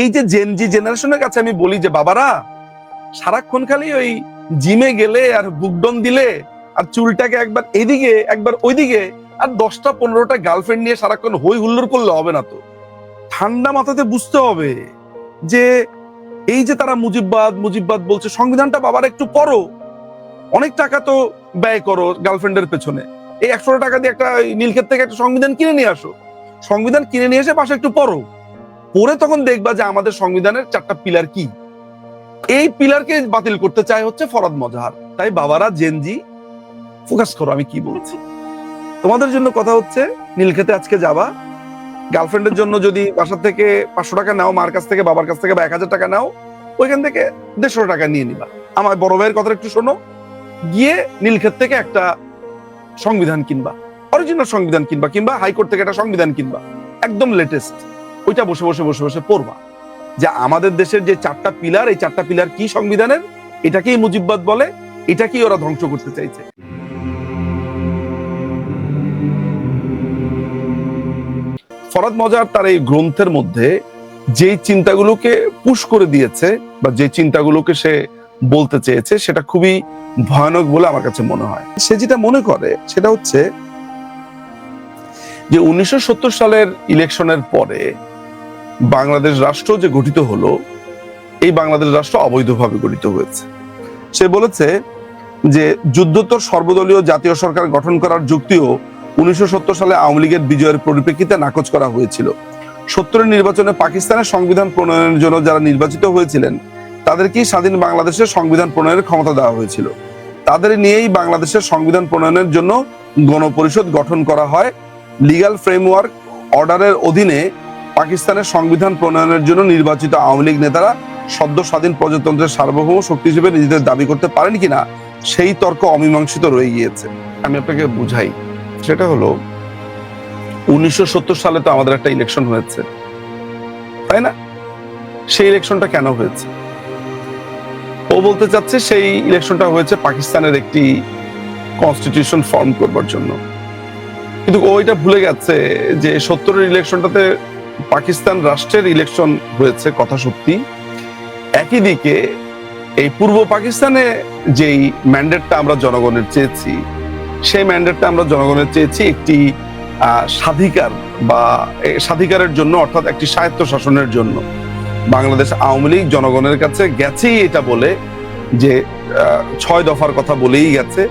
এই যে জেনজি জেনারেশনের কাছে আমি বলি যে, বাবারা, সারাক্ষণ খালি ওই জিমে গেলে আর বুকডন দিলে আর চুলটাকে একবার এদিকে, একবার ওইদিকে আর দশটা পনেরোটা গার্লফ্রেন্ড নিয়ে সারাক্ষণ হই হুল্লোড় করলে হবে না তো? ঠান্ডা মাথাতে বুঝতে হবে যে, এই যে তারা মুজিববাদ মুজিববাদ বলছে, সংবিধানটা বাবার একটু পড়ো অনেক টাকা তো ব্যয় করো গার্লফ্রেন্ডের পেছনে। এই একশো টাকা দিয়ে একটা নীলক্ষেত থেকে একটা সংবিধান কিনে নিয়ে আসো। সংবিধান কিনে নিয়ে এসে পাশে একটু পড়ো। পড়ে তখন দেখবা যে আমাদের সংবিধানের চারটা পিলার কি? এই পিলারকে বাতিল করতে চায় হচ্ছে ফরাদ মজাহার। তাই বাবারা জেনজি ফোকাস করো, আমি কি বলছি? তোমাদের জন্য কথা হচ্ছে, নীলক্ষেতে আজকে যাবা। গার্লফ্রেন্ডের জন্য যদি বাসা থেকে পাঁচশো টাকা নাও, মার কাছ থেকে, বাবার কাছ থেকে বা এক হাজার টাকা নাও, ওইখান থেকে দেড়শো টাকা নিয়ে নিবা। আমার বড় ভাইয়ের কথা একটু শোনো। গিয়ে নীলক্ষেত থেকে একটা সংবিধান কিনবা। অরিজিনাল সংবিধান কিনবা, কিংবা হাইকোর্ট থেকে একটা সংবিধান কিনবা। একদম লেটেস্ট ওইটা বসে বসে বসে বসে পড়বা। যে আমাদের দেশের যে চারটা পিলার, এই চারটা পিলার কি সংবিধানের? এটাকেই মুজিববাদ বলে, এটাকেই ওরা ধ্বংস করতে চাইছে। ফরাদ মজার তার এই গ্রন্থের মধ্যে যেই চিন্তাগুলোকে পুশ করে দিয়েছে বা যে চিন্তাগুলোকে সে বলতে চেয়েছে, সেটা খুবই ভয়ানক বলে আমার কাছে মনে হয়। সে যেটা মনে করে, সেটা হচ্ছে যে উনিশশো সত্তর সালের ইলেকশনের পরে বাংলাদেশ রাষ্ট্র যে গঠিত হলো, এই বাংলাদেশ রাষ্ট্র অবৈধভাবে গঠিত হয়েছে। সে বলেছে যে যুদ্ধোত্তর সর্বদলীয় জাতীয় সরকার গঠন করার যুক্তিও উনিশশো সত্তর সালে আওয়ামী লীগের বিজয়ের পরিপ্রেক্ষিতে নাকচ করা হয়েছিল। সত্তরের নির্বাচনে পাকিস্তানের সংবিধান প্রণয়নের জন্য যারা নির্বাচিত হয়েছিলেন, তাদেরকেই স্বাধীন বাংলাদেশের সংবিধান প্রণয়নের ক্ষমতা দেওয়া হয়েছিল। তাদের নিয়েই বাংলাদেশের সংবিধান প্রণয়নের জন্য গণপরিষদ গঠন করা হয়। লিগ্যাল ফ্রেমওয়ার্ক, অর্ডারের অধীনে পাকিস্তানের সংবিধান প্রণয়নের জন্য নির্বাচিত আওয়ামী লীগ নেতারা সদ্য স্বাধীন প্রজাতন্ত্রের সার্বভৌম শক্তি হিসেবে নিজেদের দাবি করতে পারেন কিনা, সেই তর্ক অমীমাংসিত রয়ে গিয়েছে। আমি আপনাকে বুঝাই, সেটা হলো, উনিশশো সালে তো আমাদের একটা ইলেকশন হয়েছে। তাই না? সেই ইলেকশনটা কেন হয়েছে? ও বলতে চাচ্ছে সেই ইলেকশনটা হয়েছে পাকিস্তানের একটি কনস্টিটিউশন ফর্ম করবার জন্য। কিন্তু ও এটা ভুলে গেছে যে সত্তরের ইলেকশনটাতে পাকিস্তান রাষ্ট্রের ইলেকশন হয়েছে কথা সত্যি। একই দিকে এই পূর্ব পাকিস্তানে যেই ম্যান্ডেটটা আমরা জনগণের চেয়েছি, সেই ম্যান্ডেটটা আমরা জনগণের চেয়েছি একটি স্বাধিকার বা স্বাধিকারের জন্য অর্থাৎ একটি স্বায়ত্ত শাসনের জন্য। বাংলাদেশ আওয়ামী লীগ জনগণের কাছে গেছেই এটা বলে যে ছয় দফার কথা বলেই গেছে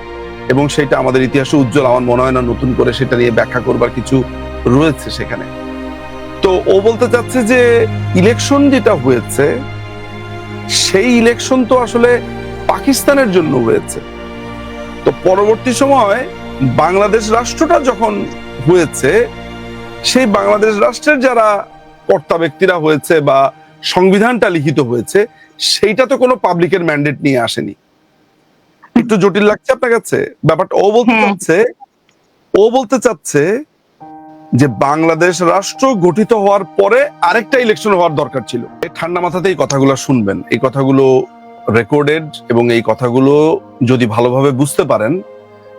এবং সেটা আমাদের ইতিহাসে উজ্জ্বল আমার মনে হয় না নতুন করে সেটা নিয়ে ব্যাখ্যা করবার কিছু রয়েছে সেখানে। তো ও বলতে চাচ্ছে যে ইলেকশন যেটা হয়েছে সেই ইলেকশন তো আসলে পাকিস্তানের জন্য হয়েছে। তো পরবর্তী সময় বাংলাদেশ রাষ্ট্রটা যখন হয়েছে সেই বাংলাদেশ রাষ্ট্রের যারা কর্তা ব্যক্তিরা হয়েছে বা সংবিধানটা লিখিত হয়েছে সেইটা তো কোনো পাবলিকের ম্যান্ডেট নিয়ে আসেনি। একটু জটিল লাগছে আপনার কাছে? ব্যাপারটা ও বলতে। চাচ্ছে ও বলতে চাচ্ছে যে বাংলাদেশ রাষ্ট্র গঠিত হওয়ার পরে আরেকটা ইলেকশন হওয়ার দরকার ছিল। এই ঠান্ডা মাথাতে এই কথাগুলো শুনবেন। এই কথাগুলো রেকর্ডেড এবং এই কথাগুলো যদি ভালোভাবে বুঝতে পারেন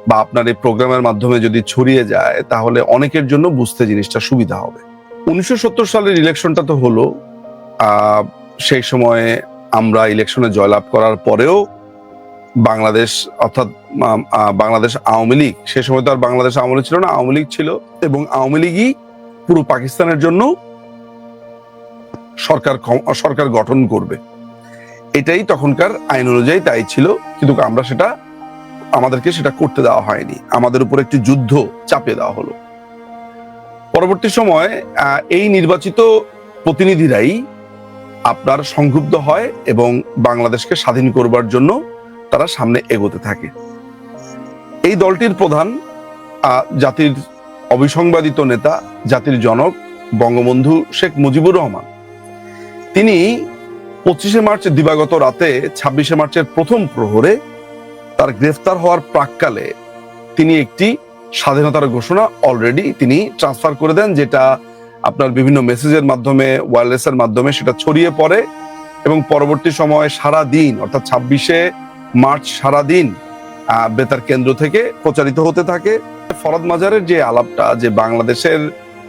বা আপনার এই প্রোগ্রামের মাধ্যমে যদি ছড়িয়ে যায়, তাহলে অনেকের জন্য বুঝতে জিনিসটা সুবিধা হবে। উনিশশো সত্তর সালের ইলেকশনটা তো হলো সেই সময়ে আমরা ইলেকশনে জয়লাভ করার পরেও বাংলাদেশ অর্থাৎ বাংলাদেশ আওয়ামী লীগ। সে সময় তো আর বাংলাদেশ আওয়ামী ছিল না, আওয়ামী লীগ ছিল এবং আওয়ামী লীগই পুরো পাকিস্তানের জন্য সরকার সরকার গঠন করবে। এটাই তখনকার আইন অনুযায়ী তাই ছিল, কিন্তু আমরা সেটা, আমাদেরকে সেটা করতে দেওয়া হয়নি। আমাদের উপর একটি যুদ্ধ চাপিয়ে দেওয়া হলো। পরবর্তী সময় এই নির্বাচিত প্রতিনিধিরাই আপনার সংক্ষুব্ধ হয় এবং বাংলাদেশকে স্বাধীন করবার জন্য তারা সামনে এগোতে থাকে। এই দলটির প্রধান জাতির অবিসংবাদিত নেতা, জাতির জনক, বঙ্গবন্ধু শেখ মুজিবুর রহমান। তিনি পঁচিশে মার্চ দিবাগত রাতে ছাব্বিশে মার্চের প্রথম প্রহরে তার গ্রেফতার হওয়ার প্রাককালে তিনি একটি স্বাধীনতার ঘোষণা অলরেডি তিনি ট্রান্সফার করে দেন, যেটা আপনার বিভিন্ন মেসেজের মাধ্যমে ওয়্যারলেসের মাধ্যমে সেটা ছড়িয়ে পড়ে এবং পরবর্তী সময়ে সারা দিন, অর্থাৎ ছাব্বিশে মার্চ সারা দিন বেতার কেন্দ্র থেকে প্রচারিত হতে থাকে। ফরাদ মাজারের যে আলাপটা, যে বাংলাদেশের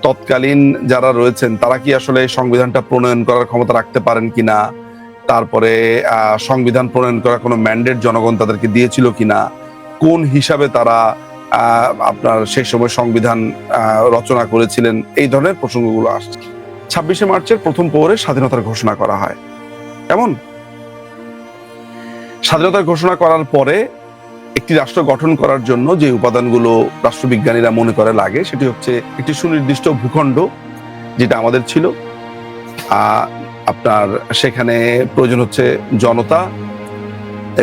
তৎকালীন যারা রয়েছেন, তারা কি আসলে সংবিধানটা প্রণয়ন করার ক্ষমতা রাখতে পারেন কিনা? তারপরে সংবিধান প্রণয়ন করার কোনো ম্যান্ডেট জনগণ তাদেরকে দিয়েছিল কিনা? কোন হিসাবে তারা আপনার সেই সময় সংবিধান রচনা করেছিলেন? এই ধরনের প্রসঙ্গগুলো আসছে। ছাব্বিশে মার্চের প্রথম পৌরে স্বাধীনতার ঘোষণা করা হয়। কেমন? স্বাধীনতার ঘোষণা করার পরে একটি রাষ্ট্র গঠন করার জন্য যে উপাদানগুলো রাষ্ট্রবিজ্ঞানীরা মনে করে লাগে, সেটি হচ্ছে একটি সুনির্দিষ্ট ভূখণ্ড যেটা আমাদের ছিল। আপনার সেখানে প্রয়োজন হচ্ছে জনতা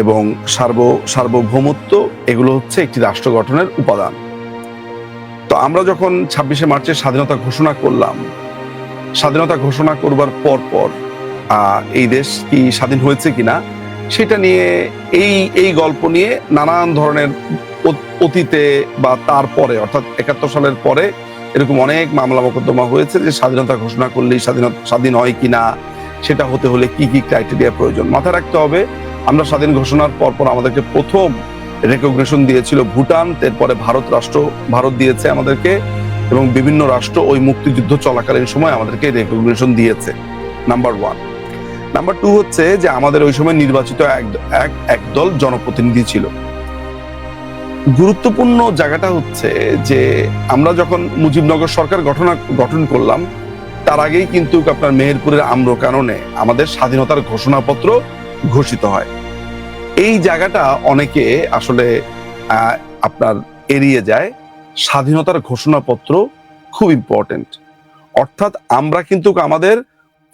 এবং সার্ব, সার্বভৌমত্ব, এগুলো হচ্ছে একটি রাষ্ট্র গঠনের উপাদান। তো আমরা যখন ছাব্বিশে মার্চের স্বাধীনতা ঘোষণা করলাম, স্বাধীনতা ঘোষণা করবার পর পর এই দেশ কি স্বাধীন হয়েছে কিনা সেটা নিয়ে এই এই গল্প নিয়ে নানান ধরনের অতীতে বা তারপরে, অর্থাৎ একাত্তর সালের পরে এরকম অনেক মামলা মোকদ্দমা হয়েছে যে স্বাধীনতা ঘোষণা করলেই স্বাধীনতা, স্বাধীন হয় কিনা, সেটা হতে হলে কি কি ক্রাইটেরিয়া প্রয়োজন। মাথায় রাখতে হবে, আমরা স্বাধীন ঘোষণার পর পর আমাদেরকে প্রথম রেকগনেশন দিয়েছিল ভুটান, এরপরে ভারত রাষ্ট্র, ভারত দিয়েছে আমাদেরকে এবং বিভিন্ন রাষ্ট্র ওই মুক্তিযুদ্ধ চলাকালীন সময় আমাদেরকে রেকগনেশন দিয়েছে। নাম্বার ওয়ান নাম্বার টু হচ্ছে যে আমাদের ওই সময় নির্বাচিত এক- এক, একদল জনপ্রতিনিধি ছিল। গুরুত্বপূর্ণ জায়গাটা হচ্ছে যে আমরা যখন মুজিবনগর সরকার গঠন গঠন করলাম, তার আগেই কিন্তু আপনার মেহেরপুরের আম্র কারণে আমাদের স্বাধীনতার ঘোষণাপত্র ঘোষিত হয়। এই জায়গাটা অনেকে আসলে আপনার এড়িয়ে যায়। স্বাধীনতার ঘোষণাপত্র খুব ইম্পর্টেন্ট অর্থাৎ আমরা কিন্তু আমাদের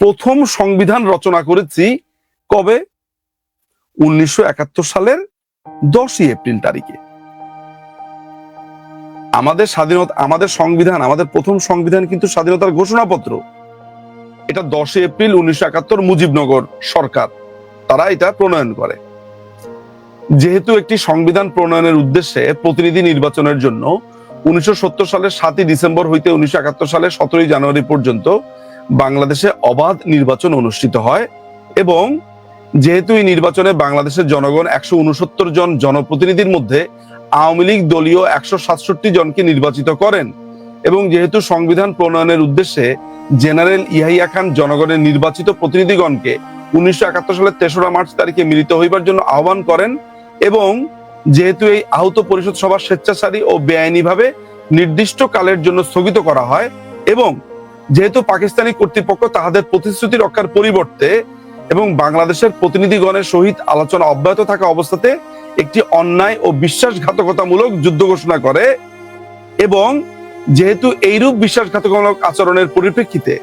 প্রথম সংবিধান রচনা করেছি কবে? উনিশশো একাত্তর সালের দশই এপ্রিল তারিখে। আমাদের স্বাধীনতা, আমাদের সংবিধান, আমাদের প্রথম সংবিধান কিন্তু স্বাধীনতার ঘোষণাপত্র। এটা দশই এপ্রিল উনিশশো একাত্তর মুজিবনগর সরকার। তারা এটা প্রণয়ন করে। যেহেতু একটি সংবিধান প্রণয়নের উদ্দেশ্যে প্রতিনিধি নির্বাচনের জন্য উনিশশো সত্তর সালের সাতই ডিসেম্বর হইতে উনিশশো একাত্তর সালের সতেরোই জানুয়ারি পর্যন্ত বাংলাদেশে অবাধ নির্বাচন অনুষ্ঠিত হয় এবং যেহেতু এই নির্বাচনে বাংলাদেশের জনগণ একশো উনসত্তর জন জনপ্রতিনিধির মধ্যে আওয়ামী লীগ দলীয় একশো সাতষট্টি জনকে নির্বাচিত করেন এবং যেহেতু সংবিধান প্রণয়নের উদ্দেশ্যে জেনারেল ইহাইয়া খান জনগণের নির্বাচিত প্রতিনিধিগণকে উনিশশো একাত্তর সালের তেসরা মার্চ তারিখে মিলিত হইবার জন্য আহ্বান করেন এবং যেহেতু এই আহত পরিষদ সভা স্বেচ্ছাচারী ও বেআইনিভাবে নির্দিষ্ট কালের জন্য স্থগিত করা হয় এবং যেহেতু পাকিস্তানি কর্তৃপক্ষ তাহাদের প্রতিশ্রুতি রক্ষার পরিবর্তে এবং বাংলাদেশের প্রতিনিধিগণের সহিত আলোচনা অব্যাহত থাকা অবস্থাতে একটি অন্যায় ও বিশ্বাসঘাতকতামূলক যুদ্ধ ঘোষণা করে এবং যেহেতু এইরূপ বিশ্বাসঘাতকমূলক আচরণের পরিপ্রেক্ষিতে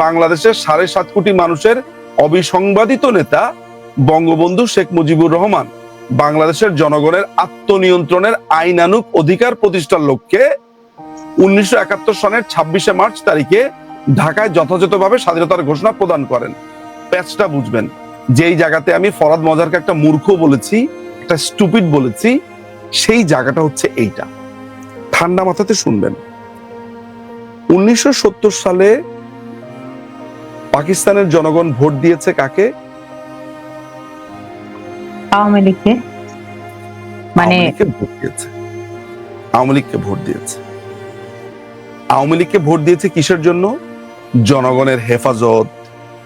বাংলাদেশের সাড়ে সাত কোটি মানুষের অবিসংবাদিত নেতা বঙ্গবন্ধু শেখ মুজিবুর রহমান বাংলাদেশের জনগণের আত্মনিয়ন্ত্রণের আইনানুক অধিকার প্রতিষ্ঠার লক্ষ্যে উনিশশো একাত্তর সনের ছাব্বিশে মার্চ তারিখে ঢাকায় যথাযথভাবে স্বাধীনতার ঘোষণা প্রদান করেন। প্যাচটা বুঝবেন যেই জায়গাতে আমি ফরাদ মজারকে একটা মূর্খ বলেছি একটা স্টুপিড বলেছি সেই জায়গাটা হচ্ছে এইটা। ঠান্ডা মাথাতে শুনবেন। উনিশশো সত্তর সালে পাকিস্তানের জনগণ ভোট দিয়েছে কাকে? আওয়ামী লীগকে। মানে ভোট দিয়েছে। আওয়ামী লীগকে ভোট দিয়েছে। আওয়ামী লীগকে ভোট দিয়েছে কিসের জন্য? জনগণের হেফাজত,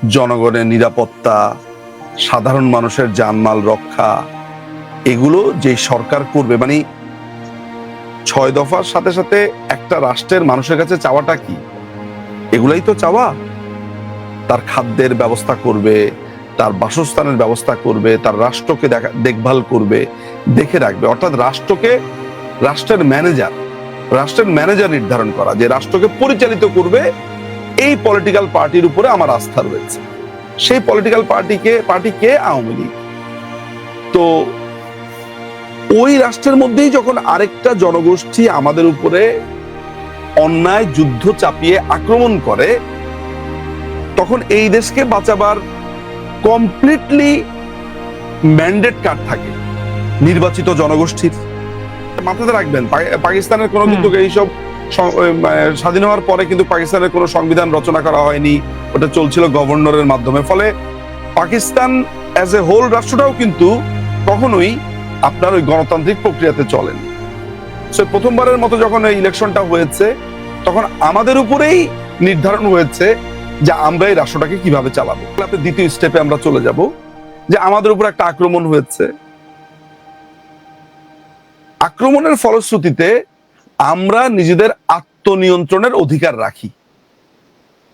জনগণের নিরাপত্তা, সাধারণ মানুষের জানমাল রক্ষা, এগুলো যে সরকার করবে মানে ছয় দফার সাথে সাথে একটা রাষ্ট্রের মানুষের কাছে চাওয়াটা কি? এগুলাই তো চাওয়া। তার খাদ্যের ব্যবস্থা করবে, তার বাসস্থানের ব্যবস্থা করবে, তার রাষ্ট্রকে দেখা, দেখভাল করবে, দেখে রাখবে। অর্থাৎ রাষ্ট্রকে, রাষ্ট্রের ম্যানেজার রাষ্ট্রের ম্যানেজার নির্ধারণ করা, যে রাষ্ট্রকে পরিচালিত করবে এই পলিটিক্যাল পার্টির উপরে আমার আস্থা রয়েছে। সেই পলিটিক্যাল পার্টিকে পার্টি কে? আওয়ামী লীগ। তো ওই রাষ্ট্রের মধ্যেই যখন আরেকটা জনগোষ্ঠী আমাদের উপরে অন্যায় যুদ্ধ চাপিয়ে আক্রমণ করে তখন এই দেশকে বাঁচাবার কমপ্লিটলি ম্যান্ডেট কার্ড থাকে? নির্বাচিত জনগোষ্ঠীর। মাথাতে রাখবেন পাকিস্তানের কোনো। কিন্তু এইসব স্বাধীন হওয়ার পরে কিন্তু পাকিস্তানের কোনো সংবিধান রচনা করা হয়নি। ওটা চলছিল গভর্নরের মাধ্যমে। ফলে পাকিস্তান অ্যাজ এ হোল রাষ্ট্রটাও কিন্তু কখনোই আপনার ওই গণতান্ত্রিক প্রক্রিয়াতে চলেন। সো প্রথমবারের মতো যখন এই ইলেকশনটা হয়েছে, তখন আমাদের উপরেই নির্ধারণ হয়েছে যে আমরা এই রাষ্ট্রটাকে কীভাবে চালাবো। আপনি দ্বিতীয় স্টেপে আমরা চলে যাব, যে আমাদের উপর একটা আক্রমণ হয়েছে। আক্রমণের ফলশ্রুতিতে আমরা নিজেদের আত্মনিয়ন্ত্রণের অধিকার রাখি।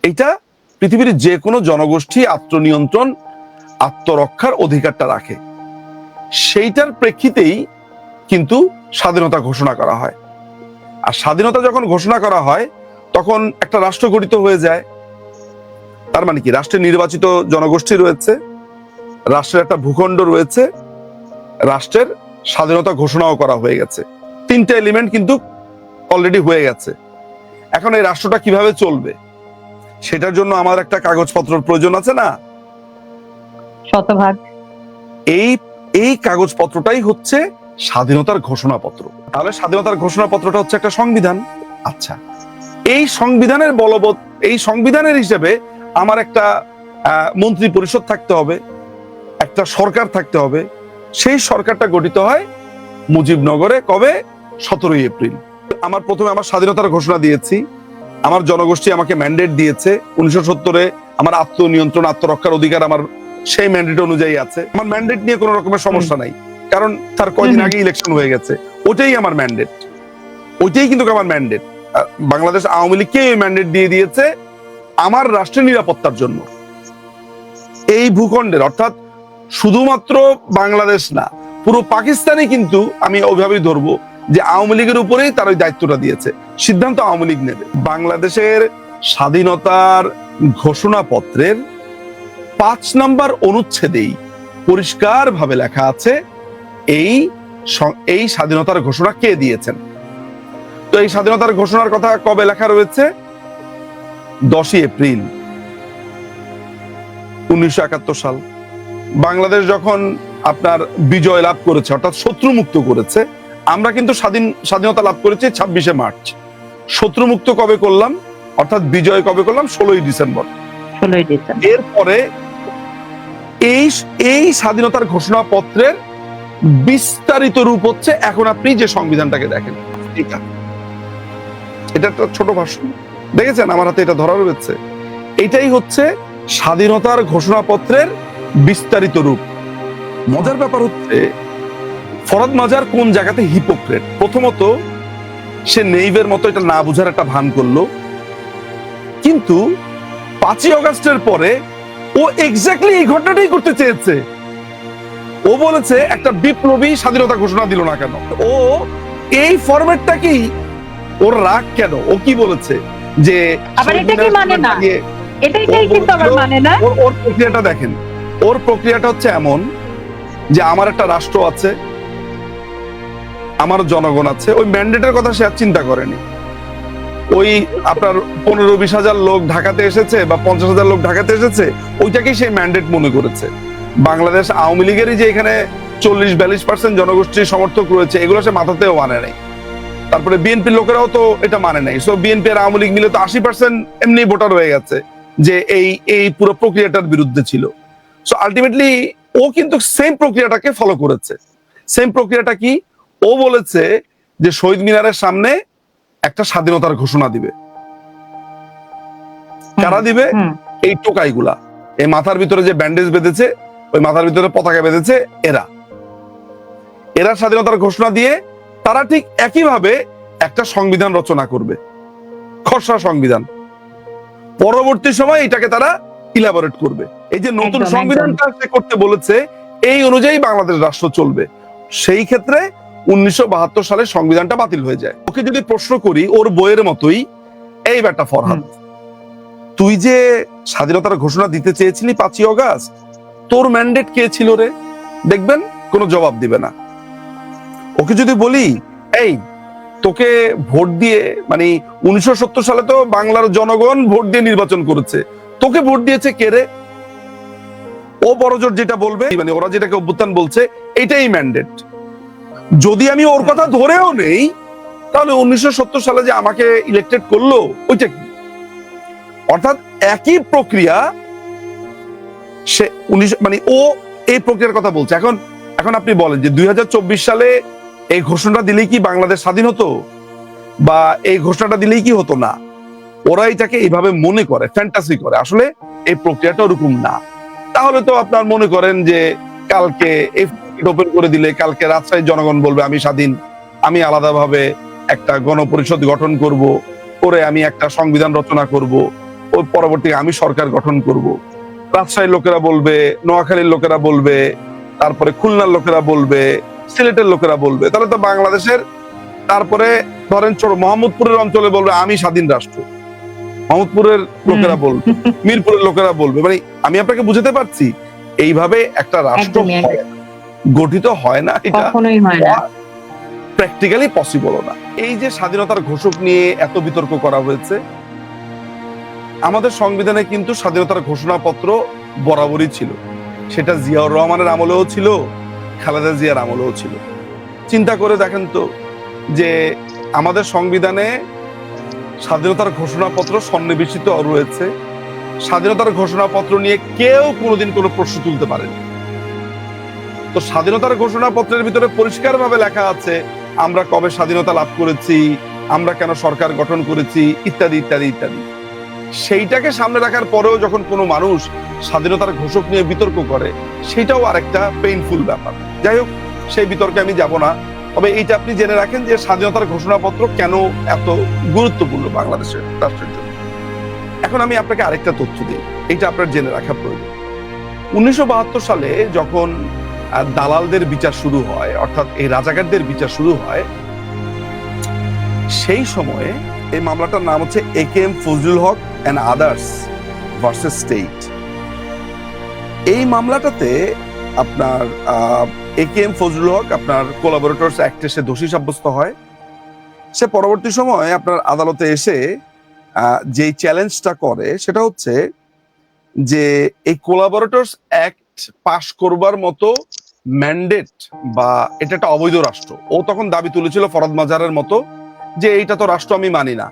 এটা পৃথিবীর যে কোনো জনগোষ্ঠী আত্মনিয়ন্ত্রণ, আত্মরক্ষার অধিকারটা রাখে। সেইটার প্রেক্ষিতেই কিন্তু স্বাধীনতা ঘোষণা করা হয়। আর স্বাধীনতা যখন ঘোষণা করা হয়, তখন একটা রাষ্ট্র গঠিত হয়ে যায়। তার মানে কি? রাষ্ট্রের নির্বাচিত জনগোষ্ঠী রয়েছে, রাষ্ট্রের একটা ভূখণ্ড রয়েছে, রাষ্ট্রের স্বাধীনতা ঘোষণাও করা হয়ে গেছে। তিনটা এলিমেন্ট কিন্তু অলরেডি হয়ে গেছে। এখন এই রাষ্ট্রটা কীভাবে চলবে? সেটার জন্য আমার একটা কাগজপত্র প্রয়োজন আছে না? শতভাগ। এই এই কাগজপত্রটাই হচ্ছে স্বাধীনতার ঘোষণাপত্র। তাহলে স্বাধীনতার ঘোষণাপত্রটা হচ্ছে একটা সংবিধান? আচ্ছা। এই সংবিধানের বলবৎ এই সংবিধানের হিসেবে আমার একটা মন্ত্রী পরিষদ থাকতে হবে একটা সরকার থাকতে হবে। সেই সরকারটা গঠিত হয় মুজিবনগরে কবে? সতেরোই এপ্রিল। আমার প্রথমে আমার স্বাধীনতার ঘোষণা দিয়েছি। আমার জনগোষ্ঠী আমাকে ম্যান্ডেট দিয়েছে। উনিশশো সত্তরে আমার আত্মনিয়ন্ত্রণ আত্মরক্ষার অধিকার আমার সেই ম্যান্ডেট অনুযায়ী আছে। আমার ম্যান্ডেট নিয়ে কোনো রকমের সমস্যা নাই। কারণ তার কয়দিন আগে ইলেকশন হয়ে গেছে। ওটাই আমার ম্যান্ডেট ওইটাই কিন্তু আমার ম্যান্ডেট বাংলাদেশ আওয়ামী লীগকে এই ম্যান্ডেট দিয়ে দিয়েছে আমার রাষ্ট্রের নিরাপত্তার জন্য। এই ভূখণ্ডের অর্থাৎ শুধুমাত্র বাংলাদেশ না পুরো পাকিস্তানে কিন্তু আমি ওইভাবেই ধরবো। যে আওয়ামী লীগের উপরেই তার ওই দায়িত্বটা দিয়েছে। সিদ্ধান্ত আওয়ামী লীগ নেবে। বাংলাদেশের স্বাধীনতার ঘোষণাপত্রের পাঁচ নাম্বার অনুচ্ছেদেই পরিষ্কার ভাবে লেখা আছে, এই এই স্বাধীনতার ঘোষণা কে দিয়েছেন? তো এই স্বাধীনতার ঘোষণার কথা কবে লেখা রয়েছে? দশই এপ্রিল, উনিশশো একাত্তর সাল। বাংলাদেশ যখন আপনার বিজয় লাভ করেছে, অর্থাৎ শত্রুমুক্ত করেছে আমরা কিন্তু স্বাধীন স্বাধীনতা লাভ করেছি ছাব্বিশে মার্চ। শত্রুমুক্ত কবে করলাম? অর্থাৎ বিজয় কবে করলাম? ষোলোই ডিসেম্বর। এরপরে এই এই স্বাধীনতার ঘোষণাপত্রের বিস্তারিত রূপ হচ্ছে এখন আপনি যে সংবিধানটাকে দেখেন। এটা। এটা একটা ছোট ভাষণ। দেখেছেন? আমার হাতে এটা ধরা রয়েছে। এটাই হচ্ছে স্বাধীনতার ঘোষণাপত্রের বিস্তারিত রূপ। মজার ব্যাপার হচ্ছে ফরদ মাজার কোন জায়গাতে হিপোক্রেট প্রথমত সে নেইভের মতো এটা না বুঝার একটা ভান করল। কিন্তু পাঁচই অগাস্টের পরে ও এক্স্যাক্টলি এই ঘটনাটাই করতে চেয়েছে। ও বলেছে একটা বিপ্লবী স্বাধীনতা ঘোষণা দিল না কেন? ও এই ফরম্যাটটা কি ওর রাগ কেন? ও কি বলেছে? যে আবার এটা কি মানে না? এটাই কিন্তু আমার মানে না? ওর প্রক্রিয়াটা দেখেন। ওর প্রক্রিয়াটা হচ্ছে এমন যে আমার একটা রাষ্ট্র আছে আমার জনগণ আছে, ওই ম্যান্ডেটের কথা সে আর চিন্তা করেনি। ওই আপনার পনেরো বিশ হাজার লোক ঢাকাতে এসেছে বা পঞ্চাশ হাজার লোক ঢাকাতে এসেছে, ওইটাকেই সেই ম্যান্ডেট মনে করেছে। বাংলাদেশ আওয়ামী লীগেরই যে এখানে চল্লিশ বিয়াল্লিশ পার্সেন্ট জনগোষ্ঠীর সমর্থক রয়েছে, এগুলো সে মাথাতেও মানে নাই। তারপরে বিএনপির লোকেরাও তো এটা মানে নাই। সো বিএনপি আর আওয়ামী লীগ মিলে তো আশি পার্সেন্ট এমনি ভোটার হয়ে গেছে যে এই এই পুরো প্রক্রিয়াটার বিরুদ্ধে ছিল। সো আলটিমেটলি ও কিন্তু সেম প্রক্রিয়াটাকে ফলো করেছে। সেম প্রক্রিয়াটা কি? ও বলেছে যে শহীদ মিনারের সামনে একটা স্বাধীনতার ঘোষণা দিবে। কারা দিবে? এই টোকাইগুলা। এই মাথার ভিতরে যে ব্যান্ডেজ বেঁধেছে ওই মাথার ভিতরে পতাকা বেঁধেছে এরা। এরা স্বাধীনতার ঘোষণা দিয়ে তারা ঠিক একইভাবে একটা সংবিধান রচনা করবে। খসড়া সংবিধান। পরবর্তী সময় এটাকে তারা ইলাবোরেট করবে। এই যে নতুন সংবিধানটা সে করতে বলেছে এই অনুযায়ী বাংলাদেশ রাষ্ট্র চলবে। সেই ক্ষেত্রে উনিশশো বাহাত্তর সালে সংবিধানটা বাতিল হয়ে যায়। ওকে যদি প্রশ্ন করি ওর বইয়ের মতোই এই ব্যাটা ফরহাদ তুই যে স্বাধীনতার ঘোষণা দিতে চেয়েছিলি পাঁচই অগাস্ট তোর ম্যান্ডেট কে ছিল রে? দেখবেন কোনো জবাব দিবে না। ওকে যদি বলি এই তোকে ভোট দিয়ে মানে উনিশশো সত্তর সালে তো বাংলার জনগণ ভোট দিয়ে নির্বাচন করেছে তোকে ভোট দিয়েছে কে রে? ও বড়জোর যেটা বলবে মানে ওরা যেটাকে অভ্যুত্থান বলছে এটাই ম্যান্ডেট যদি আমি ওর কথা ধরেও নেই, তাহলে উনিশশো সত্তর সালে যে আমাকে ইলেক্টেড করল, ওইটা কি? অর্থাৎ একই প্রক্রিয়া সে উনিশ মানে ও এই প্রক্রিয়ার কথা বলছে। এখন এখন আপনি বলেন যে দুই সালে এই ঘোষণা দিলেই কি বাংলাদেশ স্বাধীন হতো? বা এই ঘোষণাটা দিলেই কি হতো না? ওরা এটাকে এইভাবে মনে করে ফ্যান্টাসি করে। আসলে এই প্রক্রিয়াটা ওরকম না। তাহলে তো আপনার মনে করেন যে কালকে ওপেন করে দিলে কালকে রাজশাহীর জনগণ বলবে আমি স্বাধীন আমি আলাদাভাবে একটা গণপরিষদ গঠন করব করে আমি একটা সংবিধান রচনা করব ওই পরবর্তী আমি সরকার গঠন করব। রাজশাহীর লোকেরা বলবে নোয়াখালীর লোকেরা বলবে তারপরে খুলনার লোকেরা বলবে সিলেটের লোকেরা বলবে। তাহলে তো বাংলাদেশের তারপরে ধরেন ছোট মোহাম্মদপুরের অঞ্চলে বলবে আমি স্বাধীন রাষ্ট্র। মোহাম্মদপুরের লোকেরা বলবে মিরপুরের লোকেরা বলবে। মানে আমি আপনাকে বুঝাতে পারছি এইভাবে একটা রাষ্ট্র গঠিত হয় না এটা প্র্যাকটিক্যালি পসিবল না। এই যে স্বাধীনতার ঘোষক নিয়ে এত বিতর্ক করা হয়েছে আমাদের সংবিধানে কিন্তু স্বাধীনতার ঘোষণাপত্র বরাবরই ছিল। সেটা জিয়াউর রহমানের আমলেও ছিল খালেদা জিয়ার আমলেও ছিল। চিন্তা করে দেখেন তো যে আমাদের সংবিধানে স্বাধীনতার ঘোষণাপত্র সন্নিবেশিত রয়েছে। স্বাধীনতার ঘোষণাপত্র নিয়ে কেউ কোনোদিন কোনো প্রশ্ন তুলতে পারেনি। তো স্বাধীনতার ঘোষণাপত্রের ভিতরে পরিষ্কারভাবে লেখা আছে, আমরা কবে স্বাধীনতা লাভ করেছি, আমরা কেন সরকার গঠন করেছি, ইত্যাদি ইত্যাদি ইত্যাদি। সেইটাকে সামনে রাখার পরেও যখন কোনো মানুষ স্বাধীনতার ঘোষক নিয়ে বিতর্ক করে, সেটাও আরেকটা পেইনফুল ব্যাপার। যাই হোক, সেই বিতর্কে আমি যাব না। তবে এইটা আপনি জেনে রাখেন যে স্বাধীনতার ঘোষণাপত্র কেন এত গুরুত্বপূর্ণ বাংলাদেশের রাষ্ট্রের জন্য। এখন আমি আপনাকে আরেকটা তথ্য দিই। এইটা আপনার জেনে রাখা প্রয়োজন। উনিশশো বাহাত্তর সালে যখন দালালদের বিচার শুরু হয়, অর্থাৎ এই রাজাকারদের বিচার শুরু হয়। সেই সময়ে এই মামলাটার নাম হচ্ছে A K M Fazlul Haque and others versus state এই মামলাটাতে আপনার এ কে এম ফজলুল হক আপনার কোলাবোরেটরস অ্যাক্টে সে দোষী সাব্যস্ত হয়। সে পরবর্তী সময় আপনার আদালতে এসে যেই চ্যালেঞ্জটা করে সেটা হচ্ছে যে এই কোলাবোরেটরস অ্যাক্ট পাশ করবার মতো ম্যান্ডেট বা এটা একটা অবৈধ রাষ্ট্র। ও তখন দাবি তুলেছিল ফরাদ মাজারের মতো যে এইটা তো রাষ্ট্র আমি মানি না।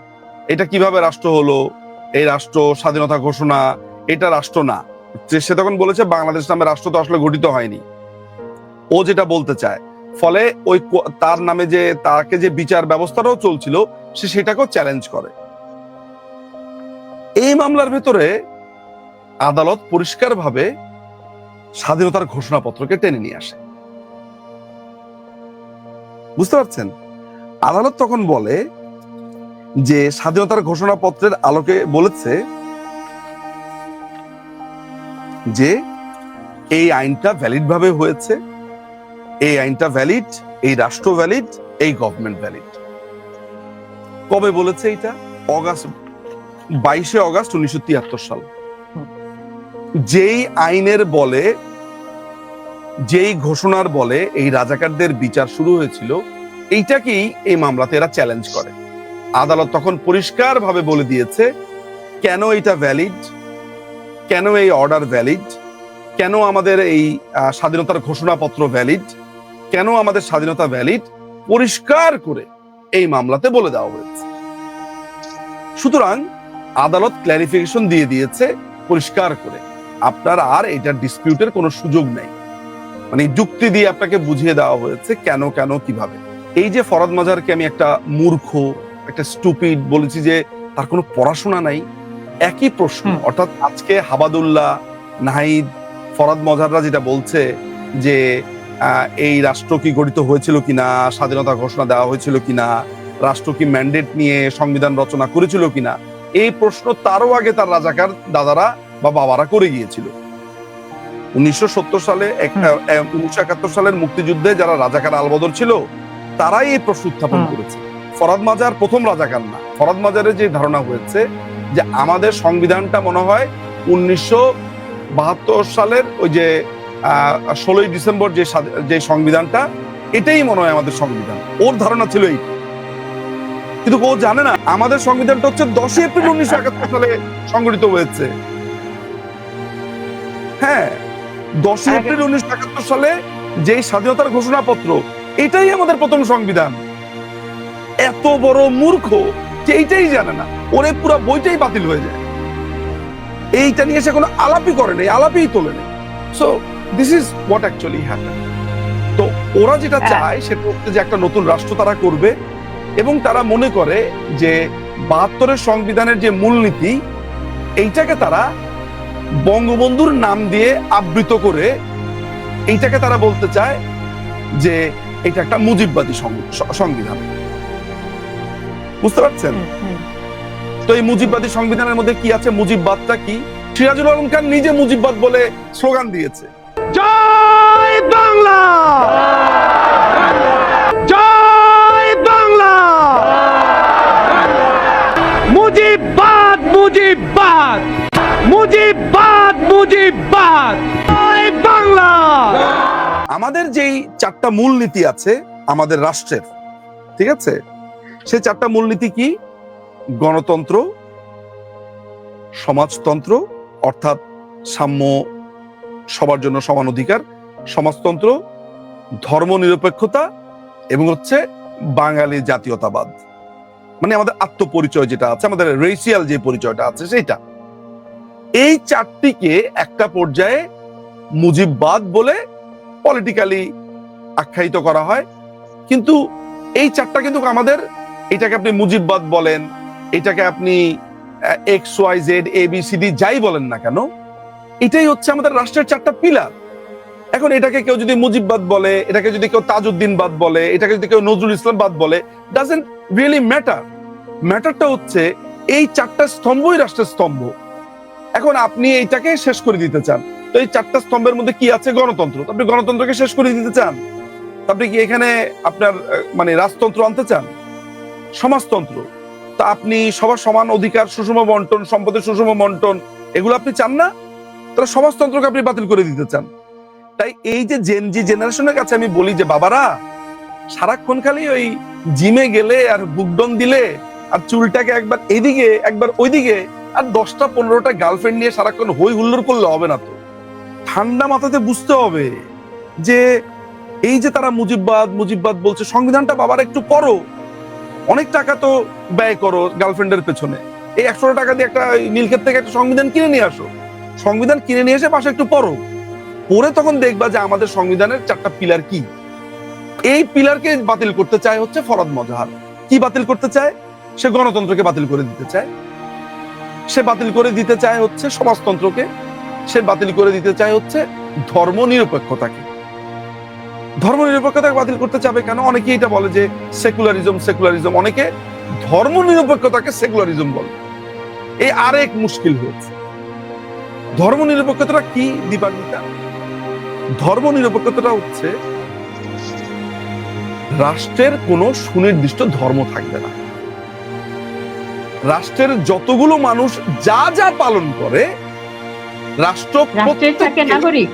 এটা কীভাবে রাষ্ট্র হলো? এই রাষ্ট্র স্বাধীনতা ঘোষণা, এটা রাষ্ট্র না। সে তখন বলেছে, বাংলাদেশ নামে রাষ্ট্র তো আসলে গঠিত হয়নি। ও যেটা বলতে চায়, ফলে ওই তার নামে যে, তাকে যে বিচার ব্যবস্থাটাও চলছিল, সে সেটাকেও চ্যালেঞ্জ করে। এই মামলার ভেতরে আদালত পরিষ্কারভাবে স্বাধীনতার ঘোষণাপত্রকে টেনে নিয়ে আসে। বুঝতে পারছেন? আদালত তখন বলে যে স্বাধীনতার ঘোষণাপত্রের আলোকে বলেছে যে এই আইনটা ভ্যালিড ভাবে হয়েছে। এই আইনটা ভ্যালিড এই রাষ্ট্র ভ্যালিড এই গভর্নমেন্ট ভ্যালিড কবে বলেছে এটা? অগাস্ট, বাইশে অগাস্ট উনিশশো তিয়াত্তর সাল। যেই আইনের বলে, যেই ঘোষণার বলে এই রাজাকারদের বিচার শুরু হয়েছিল এইটাকেই এই মামলাতে এরা চ্যালেঞ্জ করে? আদালত তখন পরিষ্কার ভাবে বলে দিয়েছে, কেন এটা ভ্যালিড কেন এই অর্ডার ভ্যালিড কেন আমাদের এই স্বাধীনতার ঘোষণাপত্র ভ্যালিড কেন আমাদের স্বাধীনতা ভ্যালিড পরিষ্কার করে এই মামলাতে বলে দেওয়া হয়েছে। সুতরাং আদালত ক্ল্যারিফিকেশন দিয়ে দিয়েছে পরিষ্কার করে। আপনার আর এটা ডিসপিউটের কোনো সুযোগ নেই। মানে যুক্তি দিয়ে আপনাকে বুঝিয়ে দেওয়া হয়েছে কেন কেন কীভাবে। এই যে ফরাদ মাজারকে আমি একটা মূর্খ একটা স্টুপিড বলেছি যে তার কোনো পড়াশোনা নাই একই প্রশ্ন। অর্থাৎ আজকে হাবাদুল্লাহ নাহিদ ফরাদ মজাররা যেটা বলছে যে এই রাষ্ট্র কি গঠিত হয়েছিল কিনা স্বাধীনতা ঘোষণা দেওয়া হয়েছিল কিনা রাষ্ট্র কি ম্যান্ডেট নিয়ে সংবিধান রচনা করেছিল কিনা এই প্রশ্ন তারও আগে তার রাজাকার দাদারা বা বাবারা করে গিয়েছিল। উনিশশো সত্তর সালে উনিশশো একাত্তর সালের মুক্তিযুদ্ধে যারা রাজাকার আলবদর ছিল তারাই এই প্রশ্ন উত্থাপন করেছে। ফরাদ মাজার প্রথম রাজাকার না। ফরাদ মাজারের যে ধারণা হয়েছে যে আমাদের সংবিধানটা মনে হয় উনিশশো বাহাত্তর সালের ওই যে ষোলোই ডিসেম্বর যে যে সংবিধানটা এটাই মনে হয় আমাদের সংবিধান। ওর ধারণা ছিল এই। কিন্তু ও জানে না আমাদের সংবিধানটা হচ্ছে দশই এপ্রিল উনিশশো একাত্তর সালে সংগঠিত হয়েছে। হ্যাঁ দশই এপ্রিল উনিশশো একাত্তর সালে যেই স্বাধীনতার ঘোষণাপত্র এটাই আমাদের প্রথম সংবিধান। এত বড় মূর্খ যে এইটাই জানে না। ওরে পুরো বইটাই বাতিল হয়ে যায়। এইটা নিয়ে সে কোনো আলাপই করে নেই আলাপই তোলে নেই। So this is what actually happen তো ওরা যেটা হ্যাঁ। চায় সেটা হচ্ছে যে একটা নতুন রাষ্ট্র তারা করবে এবং তারা মনে করে যে বাহাত্তরের সংবিধানের যে মূলনীতি এইটাকে তারা বঙ্গবন্ধুর নাম দিয়ে আবৃত করে এইটাকে তারা বলতে চায় যে এটা একটা মুজিববাদী সংবিধান। বুঝতে পারছেন। তো এই মুজিববাদী সংবিধানের মধ্যে কি আছে? মুজিববাদটা কি? সিরাজুল আলম খান নিজে মুজিববাদ বলে স্লোগান দিয়েছে। জয় বাংলা! চারটা মূলনীতি আছে আমাদের রাষ্ট্রের, ঠিক আছে? সেই চারটা মূলনীতি কি? গণতন্ত্র, সমাজতন্ত্র, অর্থাৎ সাম্য, সবার জন্য সমান অধিকার, সমাজতন্ত্র, ধর্মনিরপেক্ষতা এবং হচ্ছে বাঙালি জাতীয়তাবাদ। মানে আমাদের আত্মপরিচয় যেটা আছে, আমাদের রেসিয়াল যে পরিচয়টা আছে সেইটা। এই চারটিকে একটা পর্যায়ে মুজিববাদ বলে পলিটিক্যালি আখ্যায়িত করা হয়। কিন্তু এই চারটা কিন্তু আমাদের এটাকে আপনি মুজিববাদ বলেন, এটাকে আপনি X Y Z A B C D যাই বলেন না কেন, এটাই হচ্ছে আমাদের রাষ্ট্রের চারটা পিলার। এখন এটাকে কেউ যদি মুজিববাদ বলে, এটাকে যদি কেউ তাজউদ্দিন বাদ বলে, এটাকে যদি কেউ নজরুল ইসলাম বাদ বলে ডাজেন্ট রিয়েলি ম্যাটার ম্যাটারটা হচ্ছে এই চারটা স্তম্ভই রাষ্ট্রের স্তম্ভ। এখন আপনি এইটাকে শেষ করে দিতে চান। তো এই চারটা স্তম্ভের মধ্যে কি আছে? গণতন্ত্র। আপনি গণতন্ত্রকে শেষ করে দিতে চান। আপনি কি এখানে আপনার মানে রাজতন্ত্র আনতে চান? সমাজতন্ত্র। তা আপনি সবার সমান অধিকার, সুষম বন্টন, সম্পদের সুষম বন্টন, এগুলো আপনি চান না? তাহলে সমাজতন্ত্রকে আপনি বাতিল করে দিতে চান। তাই এই যে জেনজি জেনারেশনের কাছে আমি বলি যে, বাবারা, সারাক্ষণ খালি ওই জিমে গেলে আর বুকডন দিলে আর চুলটাকে একবার এদিকে, একবার ওইদিকে আর দশটা পনেরোটা গার্লফ্রেন্ড নিয়ে সারাক্ষণ হই হুল্লোড় করলে হবে না তো। ঠান্ডা মাথাতে বুঝতে হবে যে এই যে তারা মুজিববাদ মুজিববাদ বলছে, সংবিধানটা বাবার একটু পড়ো অনেক টাকা তো ব্যয় করো গার্লফ্রেন্ডের পেছনে। এই একশো টাকা দিয়ে একটা নীলক্ষেত থেকে একটা সংবিধান কিনে নিয়ে আসো। সংবিধান কিনে নিয়ে এসে পাশে একটু পড়ো। পড়ে তখন দেখবা যে আমাদের সংবিধানের চারটা পিলার কি। এই পিলারকে বাতিল করতে চায় হচ্ছে ফরাদ মজাহার। কি বাতিল করতে চায়? সে গণতন্ত্রকে বাতিল করে দিতে চায়। সে বাতিল করে দিতে চায় হচ্ছে সমাজতন্ত্রকে। সে বাতিল করে দিতে চায় হচ্ছে ধর্ম নিরপেক্ষতাকে ধর্ম নিরপেক্ষতাকে বাতিল করতে চাবে কেন? অনেকে এটা বলে যে সেকুলারিজম সেকুলারিজম অনেকে ধর্ম নিরপেক্ষতাকে সেকুলারিজম বলে। এই আরেক মুশকিল হয়েছে। ধর্ম নিরপেক্ষতাটা কি দীপান্বিতা? ধর্ম নিরপেক্ষতাটা হচ্ছে রাষ্ট্রের কোনো সুনির্দিষ্ট ধর্ম থাকবে না। রাষ্ট্রের যতগুলো মানুষ যা যা পালন করে রাষ্ট্র প্রত্যেককে- নাগরিক।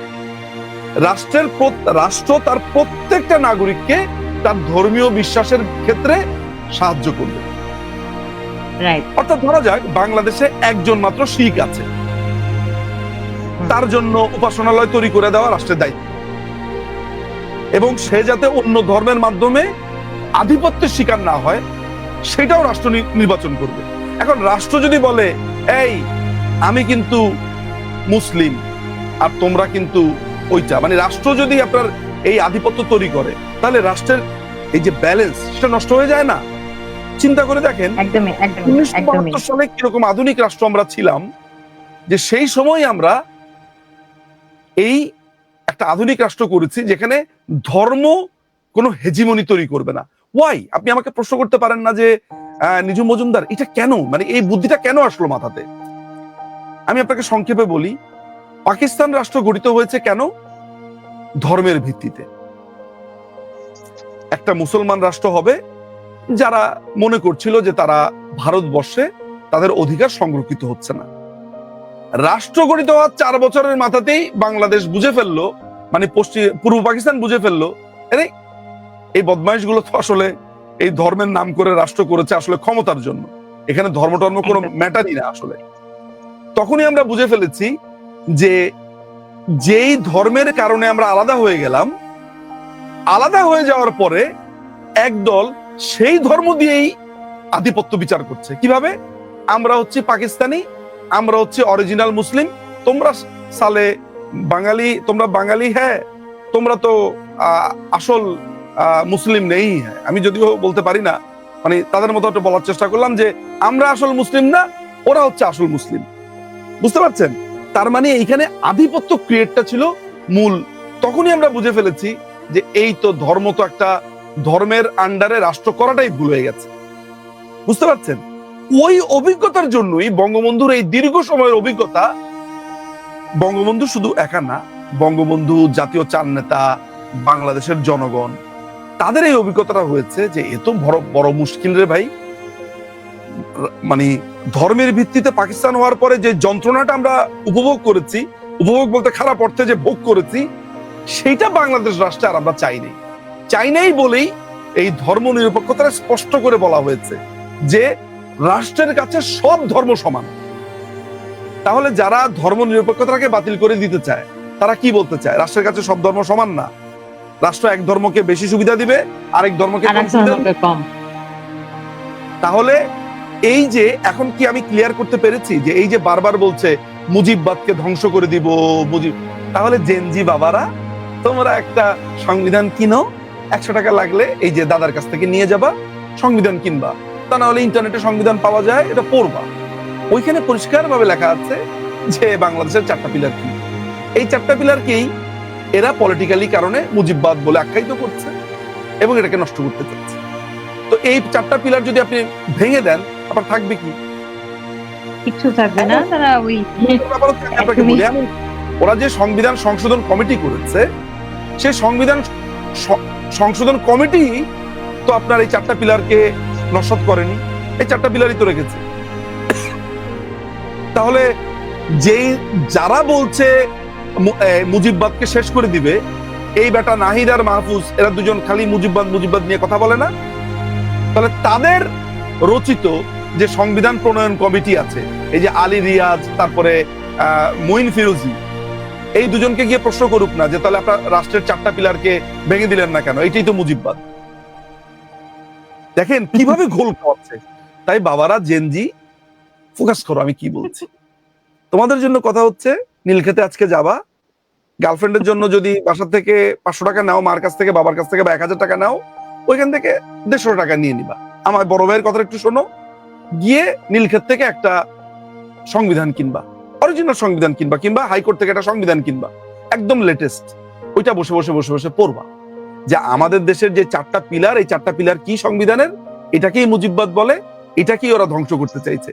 রাষ্ট্রের রাষ্ট্র তার প্রত্যেকটা নাগরিককে তার ধর্মীয় বিশ্বাসের ক্ষেত্রে সাহায্য করবে। অর্থাৎ ধরা যাক বাংলাদেশে একজন মাত্র শিখ আছে। তার জন্য উপাসনালয় তৈরি করে দেওয়া রাষ্ট্রের দায়িত্ব। এবং সে যাতে অন্য ধর্মের মাধ্যমে আধিপত্যের শিকার না হয় সেটাও রাষ্ট্র নির্বাচন করবে। এখন রাষ্ট্র যদি বলে এই আমি কিন্তু মুসলিম আর তোমরা কিন্তু ওইটা মানে রাষ্ট্র যদি আপনার এই আধিপত্য তৈরি করে তাহলে রাষ্ট্রের এই যে ব্যালেন্স সেটা নষ্ট হয়ে যায় না? চিন্তা করে দেখেন উনিশশো বাহাত্তর সালে কীরকম আধুনিক রাষ্ট্র আমরা ছিলাম যে সেই সময় আমরা এই একটা আধুনিক রাষ্ট্র করেছি যেখানে ধর্ম কোনো হেজিমনি তৈরি করবে না। ওয়াই আপনি আমাকে প্রশ্ন করতে পারেন না যে আহ, নিজু মজুমদার এটা কেন? মানে এই বুদ্ধিটা কেন আসলো মাথাতে? আমি আপনাকে সংক্ষেপে বলি পাকিস্তান রাষ্ট্র গঠিত হয়েছে কেন? ধর্মের ভিত্তিতে। একটা মুসলমান রাষ্ট্র হবে যারা মনে করছিল যে তারা ভারতবর্ষে তাদের অধিকার সংরক্ষিত হচ্ছে না। রাষ্ট্র গঠিত হওয়ার চার বছরের মাথাতেই বাংলাদেশ বুঝে ফেলল মানে পশ্চিম পূর্ব পাকিস্তান বুঝে ফেলল আরে এই বদমাইশগুলো তো আসলে এই ধর্মের নাম করে রাষ্ট্র করেছে আসলে ক্ষমতার জন্য। এখানে ধর্ম টর্ম কোনো। ম্যাটারই না আসলে। তখনই আমরা বুঝে ফেলেছি যে যেই ধর্মের কারণে আমরা আলাদা হয়ে গেলাম, আলাদা হয়ে যাওয়ার পরে একদল সেই ধর্ম দিয়েই আধিপত্য বিচার করছে। কীভাবে? আমরা হচ্ছে পাকিস্তানি, আমরা হচ্ছে অরিজিনাল মুসলিম। তোমরা সালে বাঙালি, তোমরা বাঙালি হ্যাঁ তোমরা তো আসল মুসলিম নেই হ্যাঁ। আমি যদিও বলতে পারি না মানে তাদের মতো একটা বলার চেষ্টা করলাম যে, আমরা আসল মুসলিম না, ওরা হচ্ছে আসল মুসলিম। বুঝতে পারছেন? তার মানে এইখানে আধিপত্য ক্রিয়েটটা ছিল মূল। তখনই আমরা বুঝে ফেলেছি যে এই তো ধর্ম তো একটা ধর্মের আন্ডারে রাষ্ট্র করাটাই ভুল হয়ে গেছে। বুঝতে পারছেন? ওই অভিজ্ঞতার জন্যই বঙ্গবন্ধুর এই দীর্ঘ সময়ের অভিজ্ঞতা, বঙ্গবন্ধু শুধু একা না, বঙ্গবন্ধু জাতীয় চার নেতা, বাংলাদেশের জনগণ, তাদের এই অভিজ্ঞতাটা হয়েছে যে এ তো বড় বড় মুশকিল রে ভাই। মানে ধর্মের ভিত্তিতে পাকিস্তান হওয়ার পরে যে যন্ত্রণাটা আমরা উপভোগ করেছি উপভোগ বলতে খারাপ অর্থে যে ভোগ করেছি সেইটা বাংলাদেশ রাষ্ট্রে আর আমরা চাই নাই। চাই নাই বলেই এই ধর্ম নিরপেক্ষতা স্পষ্ট করে বলা হয়েছে যে রাষ্ট্রের কাছে সব ধর্ম সমান। তাহলে যারা ধর্ম নিরপেক্ষতাকে বাতিল করে দিতে চায় তারা কি বলতে চায়? রাষ্ট্রের কাছে সব ধর্ম সমান না? রাষ্ট্র এক ধর্মকে বেশি সুবিধা দিবে আরেক ধর্মকে কম। তাহলে এই যে এখন কি আমি ক্লিয়ার করতে পেরেছি যে এই যে বারবার বলছে, মুজিববাদকে ধ্বংস করে দিব, মুজিব, তাহলে জেনজি বাবারা, তোমরা একটা সংবিধান কিনো, একশো টাকা লাগলে এই যে দাদার কাছ থেকে নিয়ে যাবা, সংবিধান কিনবা। তা না হলে ইন্টারনেটে সংবিধান পাওয়া যায়, এটা পড়বা। ওইখানে পরিষ্কার ভাবে লেখা আছে যে বাংলাদেশের চারটা পিলার কি। এই চারটা পিলারকেই এরা পলিটিক্যালি কারণে মুজিববাদ বলে আখ্যায়িত করছে এবং এটাকে নষ্ট করতে চাচ্ছে। তো এই চারটা পিলার যদি আপনি ভেঙে দেন আপনার থাকবে কি? কিচ্ছু থাকবে না তারা ওই ওরা যে সংবিধান সংশোধন কমিটি করেছে সেই সংবিধান সংশোধন কমিটি তো আপনার এই চারটা পিলারকে নস্বাত করেনি এই চারটা পিলারই তো রেখেছে। তাহলে যেই যারা বলছে মুজিববাদকে শেষ করে দিবে এই বেটা নাহিদ আর মাহফুজ এরা দুজন খালি মুজিববাদ মুজিববাদ নিয়ে কথা বলে না? তাহলে তাদের রচিত যে সংবিধান প্রণয়ন কমিটি আছে, এই যে আলী রিয়াজ, তারপরে মঈন ফিরোজি, এই দুজনকে গিয়ে প্রশ্ন করুক না যে তাহলে আপনার রাষ্ট্রের চারটা পিলারকে ভেঙে দিলেন না কেন? এটাই তো মুজিববাদ দেখেন কীভাবে ঘোল খাওয়াচ্ছে। তাই বাবারা জেনজি ফোকাস করো, আমি কি বলছি। তোমাদের জন্য কথা হচ্ছে, নীলক্ষেতে আজকে যাবা। গার্লফ্রেন্ডের জন্য যদি বাসা থেকে পাঁচশো টাকা নাও, মার কাছ থেকে, বাবার কাছ থেকে বা এক হাজার টাকা নাও, ওইখান থেকে দেড়শো টাকা নিয়ে নিবা। আমার বড় ভাইয়ের কথা একটু শোনো। গিয়ে নীলক্ষেত থেকে একটা সংবিধান কিনবা। অরিজিনাল সংবিধান কিনবা কিংবা হাইকোর্ট থেকে একটা সংবিধান কিনবা। একদম লেটেস্ট ওইটা বসে বসে বসে বসে পড়বা। যে আমাদের দেশের যে চারটা পিলার এই চারটা পিলার কি সংবিধানের? এটাকেই মুজিববাদ বলে, এটাকেই ওরা ধ্বংস করতে চাইছে।